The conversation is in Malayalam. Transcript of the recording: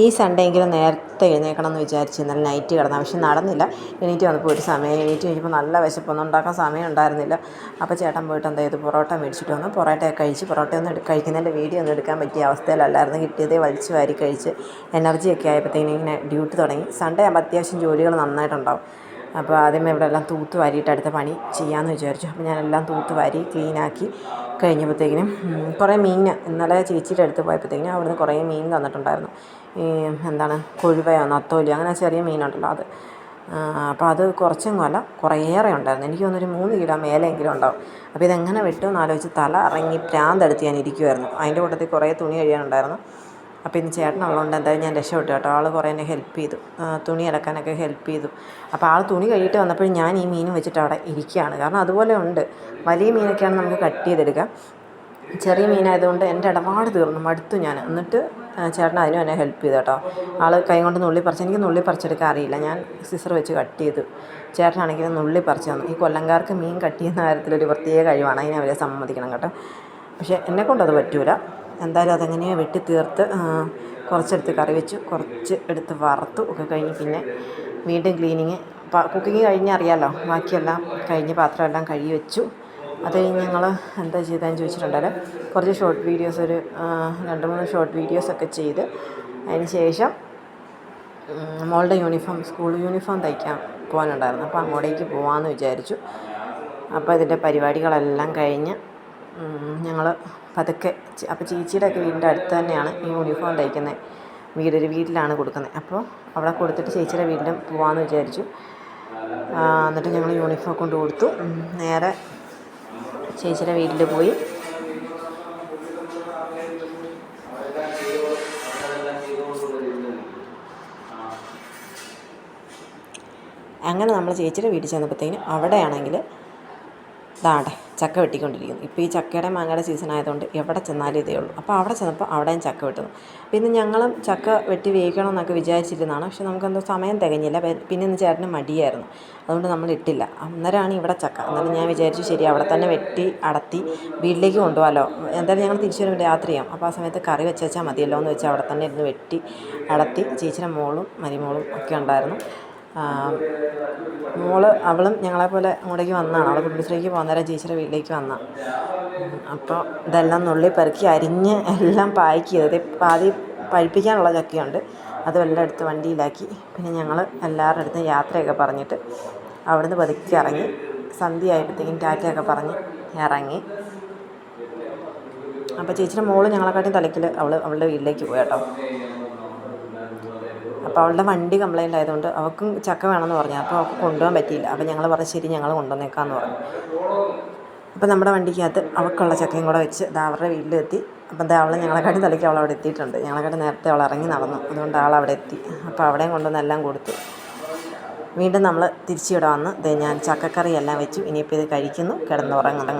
ഈ സൺഡേ എങ്കിലും നേരത്തെ എഴുന്നേൽക്കണം എന്ന് വിചാരിച്ച് ഇന്നലെ നൈറ്റ് കിടന്നു. പക്ഷെ നടന്നില്ല. എണീറ്റ് വന്നപ്പോൾ ഒരു സമയം എണീറ്റ് കഴിഞ്ഞപ്പോൾ നല്ല വിശപ്പൊന്നും ഉണ്ടാക്കാൻ സമയം ഉണ്ടായിരുന്നില്ല. അപ്പോൾ ചേട്ടൻ പോയിട്ട് എന്താ ചെയ്തു? പൊറോട്ട മേടിച്ചിട്ട് വന്നു. പൊറോട്ടയൊക്കെ കഴിച്ച് പൊറോട്ട ഒന്നും കഴിക്കുന്നതിന്റെ വീഡിയോ ഒന്നും എടുക്കാൻ പറ്റിയ അവസ്ഥയിലല്ലായിരുന്നു. കിട്ടിയതേ വലിച്ച് വാരി കഴിച്ച് എനർജിയൊക്കെ ആയപ്പോഴത്തേനും ഇങ്ങനെ ഡ്യൂട്ടി തുടങ്ങി. സൺഡേ ആകുമ്പോൾ അത്യാവശ്യം ജോലികൾ നന്നായിട്ടുണ്ടാവും. അപ്പോൾ ആദ്യമേ ഇവിടെ എല്ലാം തൂത്ത് വാരിയിട്ട് അടുത്ത പണി ചെയ്യാമെന്ന് വിചാരിച്ചു. അപ്പോൾ ഞാനെല്ലാം തൂത്ത് വാരി ക്ലീനാക്കി കഴിഞ്ഞപ്പോഴത്തേക്കിനും കുറേ മീൻ ഇന്നലെ ചേച്ചിയുടെ അടുത്ത് പോയപ്പോഴത്തേക്കിനും അവിടുന്ന് കുറേ മീൻ തന്നിട്ടുണ്ടായിരുന്നു. ഈ എന്താണ് കൊഴുവയോ നത്തോലിയോ അങ്ങനെ ചെറിയ മീനുണ്ടല്ലോ അത്. അപ്പോൾ അത് കുറച്ചെങ്ങും അല്ല കുറേയേറെ ഉണ്ടായിരുന്നു. എനിക്ക് തോന്നുന്നു ഒരു മൂന്ന് കിലോ മേലെങ്കിലും ഉണ്ടാവും. അപ്പോൾ ഇതെങ്ങനെ വെട്ടുമെന്ന് ആലോചിച്ച് തല ഇറങ്ങി പ്രാന്തെടുത്ത് ഞാൻ ഇരിക്കുമായിരുന്നു അതിന്റെ കൂട്ടത്തിൽ കുറേ തുണി കഴിയാനുണ്ടായിരുന്നു അപ്പോൾ ഇന്ന് ചേട്ടനുള്ളതുകൊണ്ട് എന്തായാലും ഞാൻ രക്ഷപ്പെട്ടു കേട്ടോ. ആൾ കുറേ എന്നെ ഹെൽപ്പ് ചെയ്തു. തുണി അലക്കാനൊക്കെ ഹെൽപ്പ് ചെയ്തു. അപ്പോൾ ആൾ തുണി കഴിയിട്ട് വന്നപ്പോഴും ഞാൻ ഈ മീനും വെച്ചിട്ട് അവിടെ ഇരിക്കുകയാണ്. കാരണം അതുപോലെ ഉണ്ട്. വലിയ മീനൊക്കെയാണ് നമുക്ക് കട്ട് ചെയ്തെടുക്കാം. ചെറിയ മീനായതുകൊണ്ട് എന്റെ ഇടപാട് തീർന്നു. മടുത്തു ഞാൻ. എന്നിട്ട് ചേട്ടൻ അതിനും എന്നെ ഹെൽപ്പ് ചെയ്തു കേട്ടോ. ആൾ കൈ കൊണ്ട് നുള്ളി പറിച്ച് എനിക്ക് നുള്ളി പറിച്ചെടുക്കാൻ അറിയില്ല. ഞാൻ സിസർ വെച്ച് കട്ട് ചെയ്തു. ചേട്ടനാണെങ്കിൽ നുള്ളി പറിച്ചു തന്നു. ഈ കൊല്ലംകാർക്ക് മീൻ കട്ട് ചെയ്യുന്ന കാര്യത്തിലൊരു പ്രത്യേക കഴിവാണ്. അതിനെ അവരെ സമ്മതിക്കണം കേട്ടോ. പക്ഷേ എന്നെക്കൊണ്ടത് പറ്റൂല. എന്തായാലും അതെങ്ങനെയോ വെട്ടി തീർത്ത് കുറച്ചെടുത്ത് കറി വെച്ചു. കുറച്ച് എടുത്ത് വറുത്തു. ഒക്കെ കഴിഞ്ഞ് പിന്നെ വീണ്ടും ക്ലീനിങ്. കുക്കിങ് കഴിഞ്ഞ് അറിയാമല്ലോ ബാക്കിയെല്ലാം കഴിഞ്ഞ് പാത്രമെല്ലാം കഴുകി വെച്ചു. അത് കഴിഞ്ഞ് ഞങ്ങൾ എന്താ ചെയ്തതെന്ന് ചോദിച്ചിട്ടുണ്ടെങ്കിൽ കുറച്ച് ഷോർട്ട് വീഡിയോസ് ഒരു രണ്ട് മൂന്ന് ഷോർട്ട് വീഡിയോസൊക്കെ ചെയ്ത്. അതിന് ശേഷം മോളുടെ യൂണിഫോം സ്കൂൾ യൂണിഫോം തയ്ക്കാൻ പോകാനുണ്ടായിരുന്നു. അപ്പോൾ അങ്ങോട്ടേക്ക് പോകാമെന്ന് വിചാരിച്ചു. അപ്പോൾ ഇതിന്റെ പരിപാടികളെല്ലാം കഴിഞ്ഞ് ഞങ്ങൾ പതുക്കെ അപ്പോൾ ചേച്ചിയുടെ ഒക്കെ വീടിന്റെ അടുത്ത് തന്നെയാണ് ഈ യൂണിഫോം തയ്ക്കുന്നത് വീടൊരു വീട്ടിലാണ് കൊടുക്കുന്നത് അപ്പോൾ അവിടെ കൊടുത്തിട്ട് ചേച്ചിയുടെ വീട്ടിലും പോകാമെന്ന് വിചാരിച്ചു. എന്നിട്ട് ഞങ്ങൾ യൂണിഫോം കൊണ്ട് കൊടുത്തു. നേരെ ചേച്ചിയുടെ വീട്ടിൽ പോയി. അങ്ങനെ നമ്മൾ ചേച്ചിയുടെ വീട്ടിൽ ചെന്നപ്പോഴത്തേനും അവിടെയാണെങ്കിൽ ദാണ്ടെ ചക്ക വെട്ടിക്കൊണ്ടിരിക്കുന്നു. ഇപ്പോൾ ഈ ചക്കയുടെ മാങ്ങയുടെ സീസൺ ആയതുകൊണ്ട് എവിടെ ചെന്നാലും ഇതേ ഉള്ളൂ. അപ്പോൾ അവിടെ ചെന്നപ്പോൾ അവിടെയും ചക്ക വെട്ടുന്നു. പിന്നെ ഞങ്ങളും ചക്ക വെട്ടി വേവിക്കണം എന്നൊക്കെ വിചാരിച്ചിരുന്നതാണ്. പക്ഷെ നമുക്കെന്തോ സമയം തികഞ്ഞില്ല. പിന്നെ ഇന്ന് ചേട്ടന് മടിയായിരുന്നു. അതുകൊണ്ട് നമ്മൾ ഇട്ടില്ല. അന്നേരമാണ് ഇവിടെ ചക്ക. എന്നാലും ഞാൻ വിചാരിച്ചു ശരി അവിടെ തന്നെ വെട്ടി അടത്തി വീട്ടിലേക്ക് കൊണ്ടുപോകാമല്ലോ എന്തായാലും ഞങ്ങൾ തിരിച്ചു വരുമ്പോൾ രാത്രി ചെയ്യാം അപ്പോൾ ആ സമയത്ത് കറി വെച്ചാൽ മതിയല്ലോ എന്ന് വെച്ചാൽ അവിടെ തന്നെ ഇരുന്ന് വെട്ടി അടത്തി ചേച്ചിയുടെ മോളും മരിമോളും ഒക്കെ ഉണ്ടായിരുന്നു. മോൾ അവളും ഞങ്ങളെപ്പോലെ അങ്ങോട്ടേക്ക് വന്നതാണ് അവൾ കുടുംബശ്രീക്ക് പോകുന്നേരം ചേച്ചിയുടെ വീട്ടിലേക്ക് വന്ന. അപ്പോൾ ഇതെല്ലാം നുള്ളി പെറുക്കി അരിഞ്ഞ് എല്ലാം പായ്ക്ക് ചെയ്തത് പാതി പഴിപ്പിക്കാനുള്ള ചക്കയുണ്ട്. അതും എടുത്ത് വണ്ടിയിലാക്കി. പിന്നെ ഞങ്ങൾ എല്ലാവരുടെ അടുത്തും യാത്രയൊക്കെ പറഞ്ഞിട്ട് അവിടുന്ന് പതുക്കി ഇറങ്ങി. സന്ധ്യ ആയപ്പോഴത്തേക്കും ടാറ്റയൊക്കെ പറഞ്ഞ് ഇറങ്ങി. അപ്പോൾ ചേച്ചിയുടെ മോൾ ഞങ്ങളെക്കാട്ടിയും തലക്കിൽ അവൾ അവളുടെ വീട്ടിലേക്ക് പോയി കേട്ടോ. അപ്പോൾ അവളുടെ വണ്ടി കംപ്ലയിന്റ് ആയതുകൊണ്ട് അവൾക്കും ചക്ക വേണമെന്ന് പറഞ്ഞു. അപ്പോൾ അവൾക്ക് കൊണ്ടുപോകാൻ പറ്റിയില്ല. അപ്പോൾ ഞങ്ങൾ പറഞ്ഞു ശരി ഞങ്ങൾ കൊണ്ടുവന്നേക്കാമെന്ന് പറഞ്ഞു. അപ്പോൾ നമ്മുടെ വണ്ടിക്കകത്ത് അവൾക്കുള്ള ചക്കയും കൂടെ വെച്ച് ദാ അവരുടെ വീട്ടിലെത്തി. അപ്പം ദാ അവൾ ഞങ്ങളെക്കാട്ടി തലയ്ക്ക് അവൾ അവിടെ എത്തിയിട്ടുണ്ട്. ഞങ്ങളെക്കാട്ടി നേരത്തെ അവൾ ഇറങ്ങി നടന്നു. അതുകൊണ്ട് ആൾ അവിടെ എത്തി. അപ്പോൾ അവിടെയും കൊണ്ടുവന്ന് എല്ലാം കൊടുത്തു. വീണ്ടും നമ്മൾ തിരിച്ചിവിടെ വന്ന്. ഇത് ഞാൻ ചക്കക്കറിയെല്ലാം വെച്ചു. ഇനിയിപ്പോൾ ഇത് കഴിക്കുന്നു. കിടന്നുറങ്ങണം